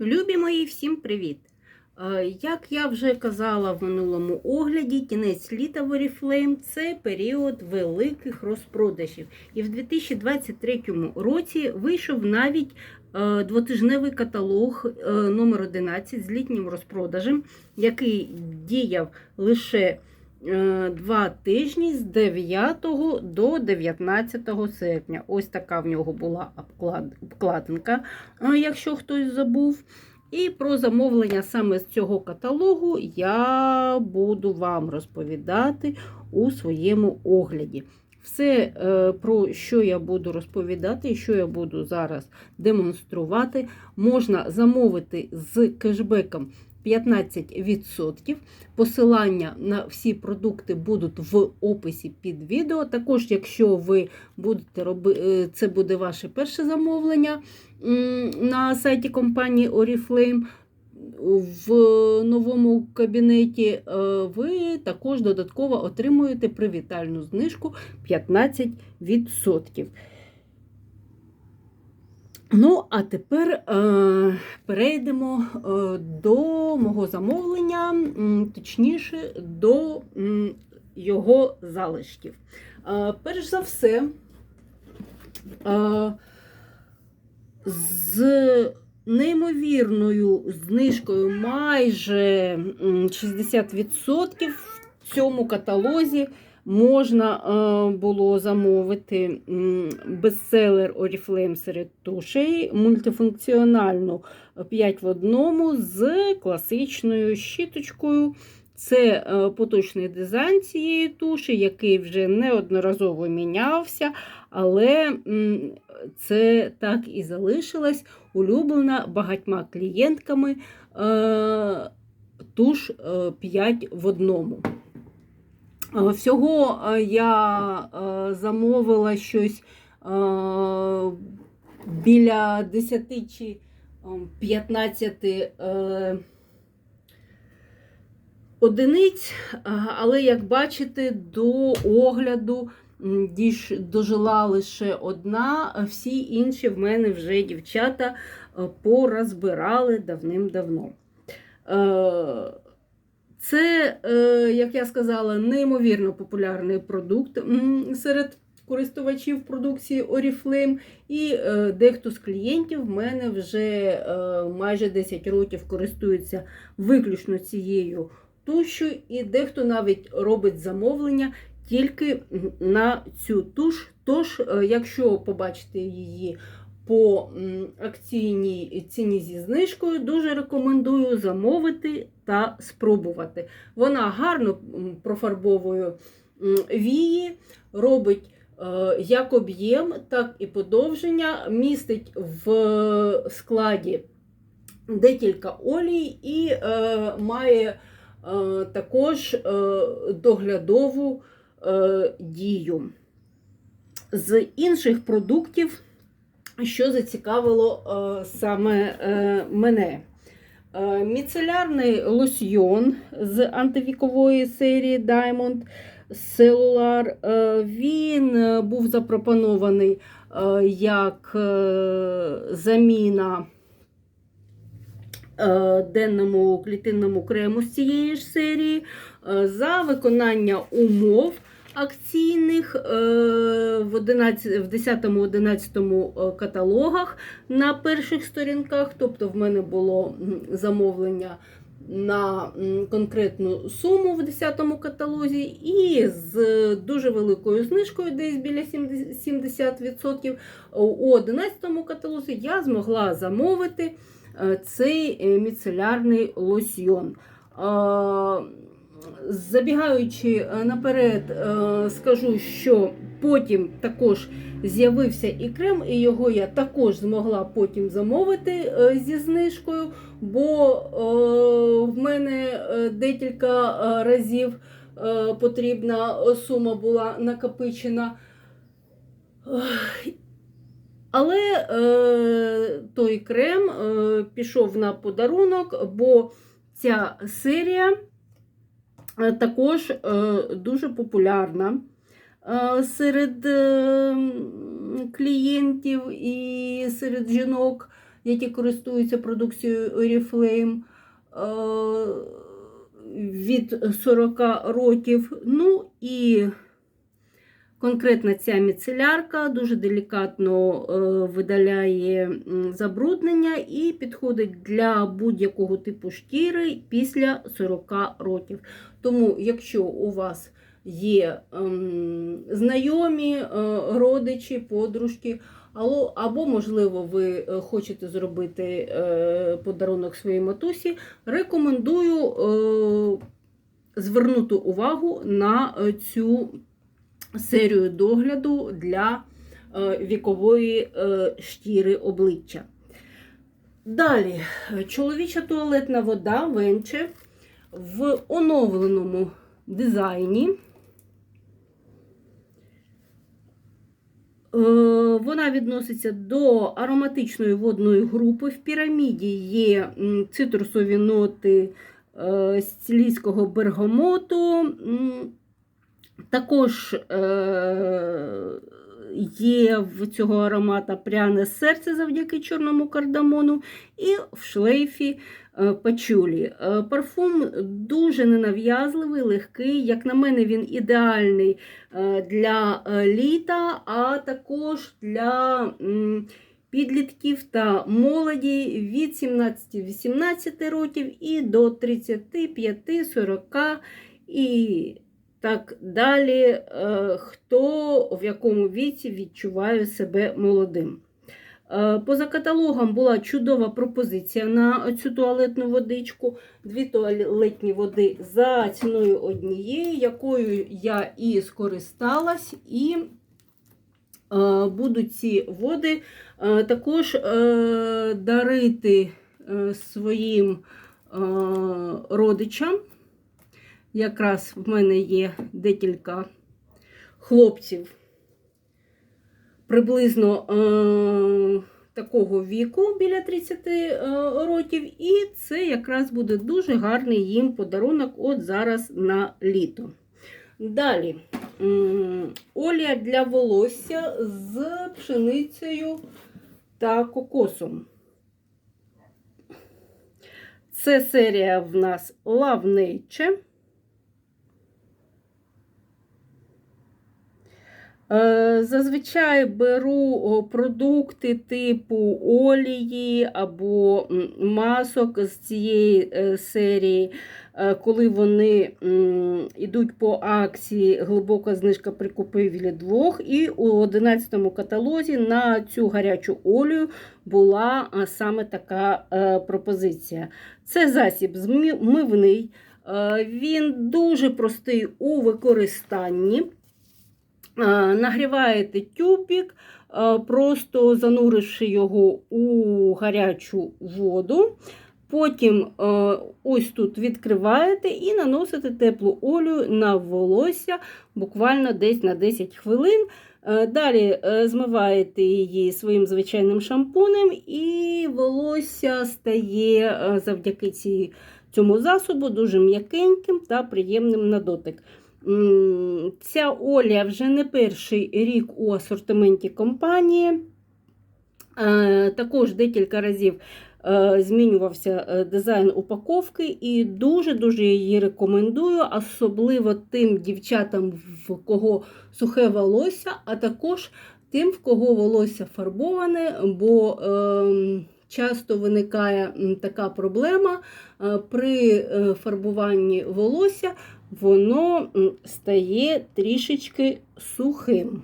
Любі мої, всім привіт! Е, Як я вже казала в минулому огляді, кінець літа в Oriflame – це період великих розпродажів. І в 2023 році вийшов навіть е, двотижневий каталог е, номер 11 з літнім розпродажем, який діяв лише два тижні з 9 до 19 серпня. Ось така в нього була обкладинка, е, якщо хтось забув. І про замовлення саме з цього каталогу я буду вам розповідати у своєму огляді. Все, е, про що я буду розповідати і що я буду зараз демонструвати, можна замовити з кешбеком 15%. Посилання на всі продукти будуть в описі під відео. Також, якщо ви будете робити, це буде ваше перше замовлення на сайті компанії Oriflame в новому кабінеті, е, ви також додатково отримуєте привітальну знижку 15%. Ну, а тепер е, перейдемо е, до мого замовлення, точніше, до його залишків. Е, перш за все, е, з неймовірною знижкою майже 60% в цьому каталозі можна е, було замовити бестселер Oriflame серед тушей, мультифункціональну 5 в одному з класичною щіточкою. Це е, поточний дизайн цієї туші, який вже неодноразово мінявся, але це так і залишилась улюблена багатьма клієнтками е, туш е, 5 в одному. Е, Всього е, я е, замовила щось біля 10 чи е, 15 е, одиниць, але як бачите, до огляду дожила лише одна, всі інші в мене вже дівчата порозбирали давним-давно. Це, е, як я сказала, неймовірно популярний продукт серед користувачів продукції Oriflame. І е, дехто з клієнтів в мене вже е, майже 10 років користується виключно цією тушу, і дехто навіть робить замовлення тільки на цю туш. Тож, якщо побачите її по акційній ціні зі знижкою, дуже рекомендую замовити та спробувати. Вона гарно профарбовує вії, робить е, як об'єм, так і подовження, містить в складі декілька олій і е, має е, також е, доглядову е, дію. З інших продуктів, що зацікавило е, саме е, мене. Е, Міцелярний лосьйон з антивікової серії Diamond Cellular. Е, Він е, був запропонований як заміна денному клітинному крему з цієї ж серії за виконання умов акційних е, в 10-11 каталогах на перших сторінках. Тобто в мене було замовлення на конкретну суму в 10-му каталозі, і з дуже великою знижкою, десь біля 70 70%, у 11 каталозі я змогла замовити е, цей е, міцелярний лосьйон. Забігаючи е, наперед, е, скажу, що потім також з'явився і крем, і його я також змогла потім замовити е, зі знижкою, бо в мене декілька разів потрібна сума була накопичена. Але той крем пішов на подарунок, бо ця серія також е, дуже популярна е, серед е, клієнтів і серед жінок. які користуються продукцією Oriflame е, від 40 років. Ну і конкретно ця міцелярка дуже делікатно е, видаляє забруднення і підходить для будь-якого типу шкіри після 40 років. Тому, якщо у вас є ем, знайомі, е, родичі, подружки, або, можливо, ви е, хочете зробити подарунок своїй матусі, рекомендую звернути увагу на цю серію догляду для е, вікової е, шкіри обличчя. Далі, чоловіча туалетна вода Венче в оновленому дизайні. Е, Вона відноситься до ароматичної водної групи. В піраміді є цитрусові ноти сицилійського бергамоту. Також е, є в цього аромата пряне серце завдяки чорному кардамону, і в шлейфі е, пачулі. Е, Парфум дуже ненав'язливий, легкий. Як на мене, він ідеальний для літа, а також для підлітків та молоді від 17-18 років і до 35-40 і так далі, е, хто в якому віці відчуває себе молодим. Е, Поза каталогом була чудова пропозиція на цю туалетну водичку. Дві туалетні води за ціною однієї, якою я і скористалась, і е, буду ці води також дарити своїм родичам. Якраз в мене є декілька хлопців приблизно е, такого віку біля 30 е, років, і це якраз буде дуже гарний їм подарунок от зараз на літо. Далі олія для волосся з пшеницею та кокосом. Це серія в нас Love Nature. Е, Зазвичай беру продукти типу олії або масок з цієї е, серії, е, коли вони йдуть по акції глибока знижка при купівлі двох. І у 11 каталозі на цю гарячу олію була саме така е, пропозиція. Це засіб змивний, е, він дуже простий у використанні. Е, Нагріваєте тюбик, е, просто зануривши його у гарячу воду. Потім е, ось тут відкриваєте і наносите теплу олію на волосся буквально десь на 10 хвилин. Далі змиваєте її своїм звичайним шампунем, і волосся стає завдяки цій, цьому засобу дуже м'якеньким та приємним на дотик. Ця олія вже не перший рік у асортименті компанії. Е, Також декілька разів е, змінювався е, дизайн упаковки, і дуже-дуже її рекомендую, особливо тим дівчатам, в кого сухе волосся, а також тим, в кого волосся фарбоване, бо е, часто виникає така проблема при фарбуванні волосся воно стає трішечки сухим.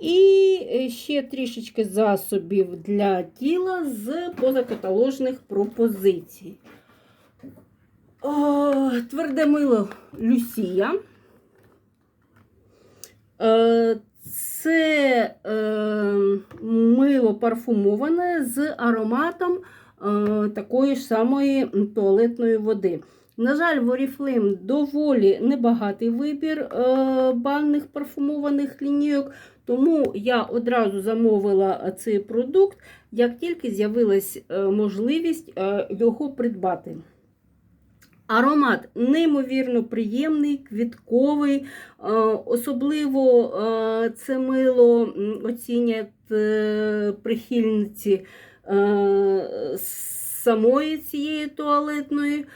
І е, ще трішечки засобів для тіла з позакаталожних пропозицій. О, тверде мило Люсія. Е, Це е, мило парфумоване з ароматом такої ж самої туалетної води. На жаль, в Oriflame доволі небагатий вибір е, банних парфумованих лінійок, тому я одразу замовила цей продукт, як тільки з'явилась е, можливість е, його придбати. Аромат неймовірно приємний, квітковий, особливо це мило оцінять прихильниці самої цієї туалетної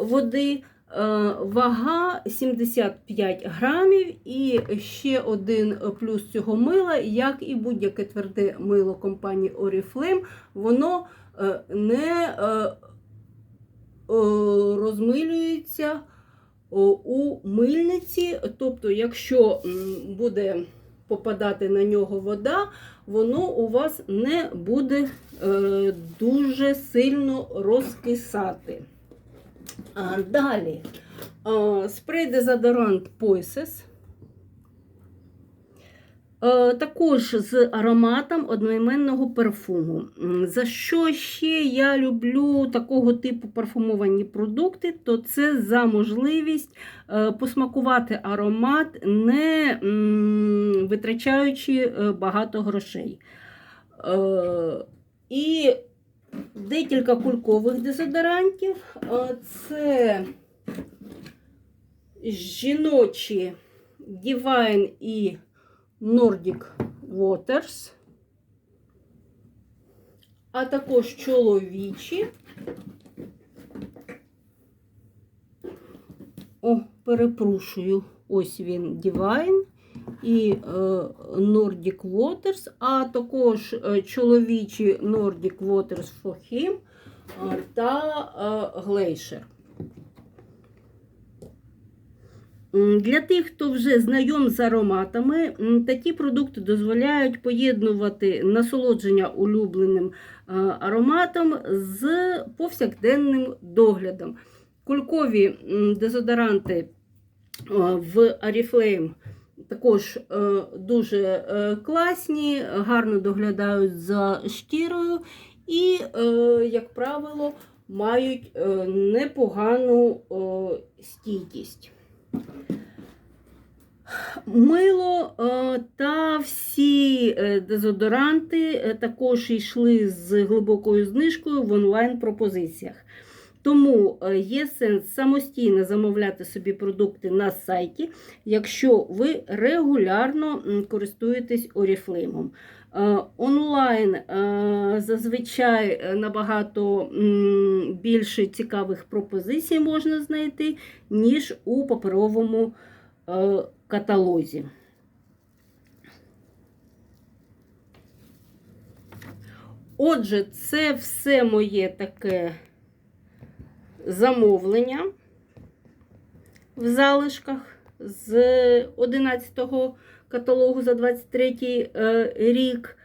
води. Е, Вага 75 грамів, і ще один плюс цього мила, як і будь-яке тверде мило компанії Oriflame, воно е, не е, е, розмилюється у мильниці. Тобто, якщо буде попадати на нього вода, воно у вас не буде е, дуже сильно розкисати. А, далі а, спрей дезодорант Poises. Також з ароматом одноіменного парфуму. За що ще я люблю такого типу парфумовані продукти, то це за можливість е, посмакувати аромат, не витрачаючи е, багато грошей. Е, І декілька кулькових дезодорантів. Це жіночі Divine і Nordic Waters, а також чоловічі. О, перепрошую, ось він Divine і е, Nordic Waters, а також е, чоловічі Nordic Waters for him е, та Glacier. Для тих, хто вже знайом з ароматами, такі продукти дозволяють поєднувати насолодження улюбленим ароматом з повсякденним доглядом. Кулькові дезодоранти в Oriflame також е, дуже е, класні, гарно доглядають за шкірою і, е, як правило, мають непогану стійкість. Мило та всі дезодоранти також йшли з глибокою знижкою в онлайн-пропозиціях. Тому е, є сенс самостійно замовляти собі продукти на сайті, якщо ви регулярно користуєтесь. Е, Онлайн е, зазвичай е, набагато більше цікавих пропозицій можна знайти, ніж у паперовому каталозі. Отже, це все моє таке замовлення в залишках з 11-го каталогу за 23 е, рік.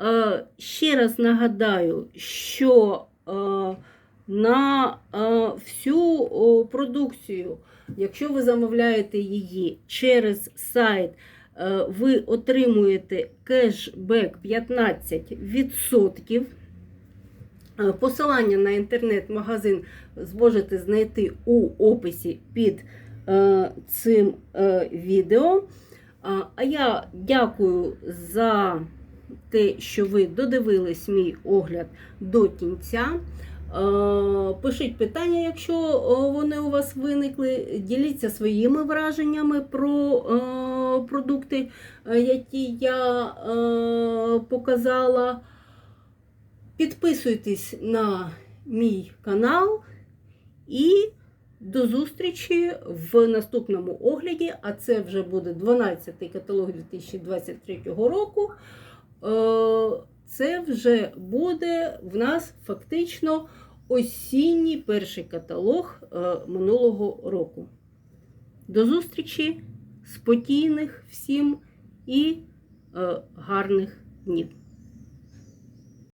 Е, Ще раз нагадаю, що е, на всю продукцію, якщо ви замовляєте її через сайт, ви отримуєте кешбек 15%. Е, Посилання на інтернет-магазин зможете знайти у описі під е, цим е, відео. А, я дякую за те, що ви додивились мій огляд до кінця. Пишіть питання, якщо вони у вас виникли. Діліться своїми враженнями про продукти, які я показала. Підписуйтесь на мій канал і до зустрічі в наступному огляді, а це вже буде 12-й каталог 2023 року. Е, Це вже буде в нас фактично осінній перший каталог е, минулого року. До зустрічі, спокійних всім і е, гарних днів!